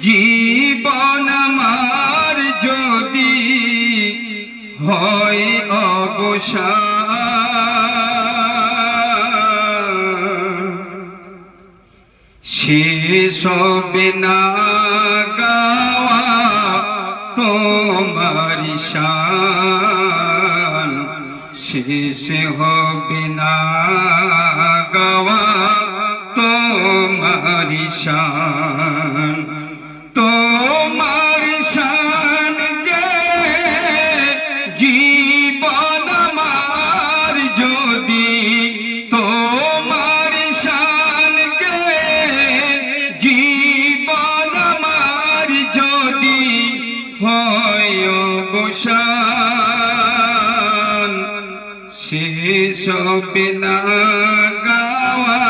জীবন আমার যদি হয় অবসান। শেষ হবে না গাওয়া তোমার শান শেষ হবে না গাওয়া তোমার শান হয় অবসান। শেষ হবে না গাওয়া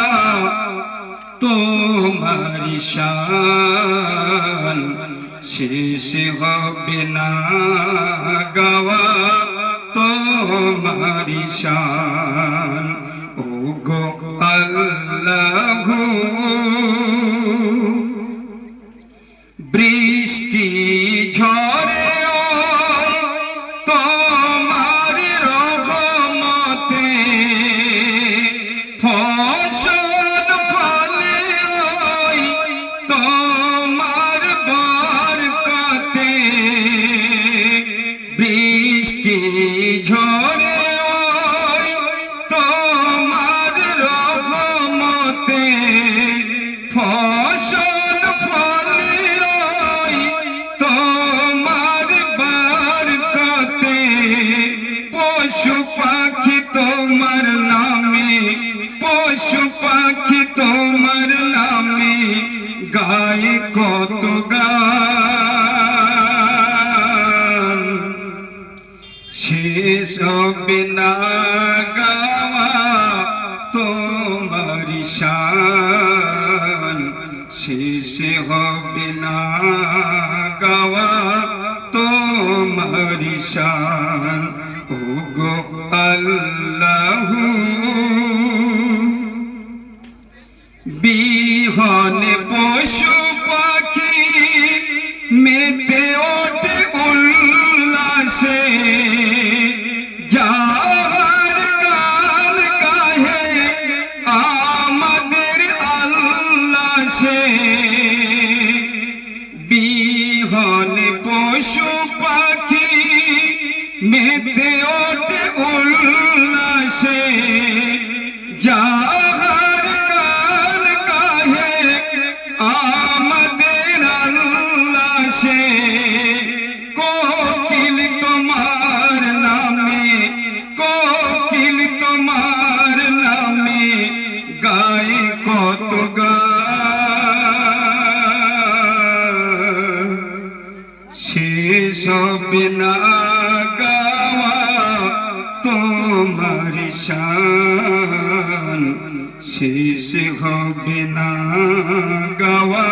তোমার শান। শেষ হবে না গাওয়া তোমার শান। ও গো আল্লাহু। ওই তোমার রহমতে ফসল ফলে ওই তোমার বরকতে পশু পাখি তোমার নামে, পশু তোমার নামে গায়ে কত গান হবে গাওয়া তোমার শান। শেষ হবে না গাওয়া তোমার শান। ও গো আল্লাহু বিহনে পাখি মেতে ওঠে উল্লাসে হবে না গাওয়া তোমার শান। শেষ হবে না গাওয়া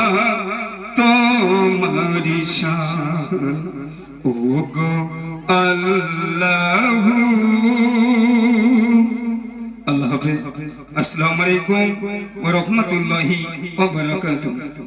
তোমার শান। ও গো আল্লাহ। আল্লাহ হাফিজ। আসসালামু আলাইকুম ওয়া রাহমাতুল্লাহি ওয়া বারাকাতুহু।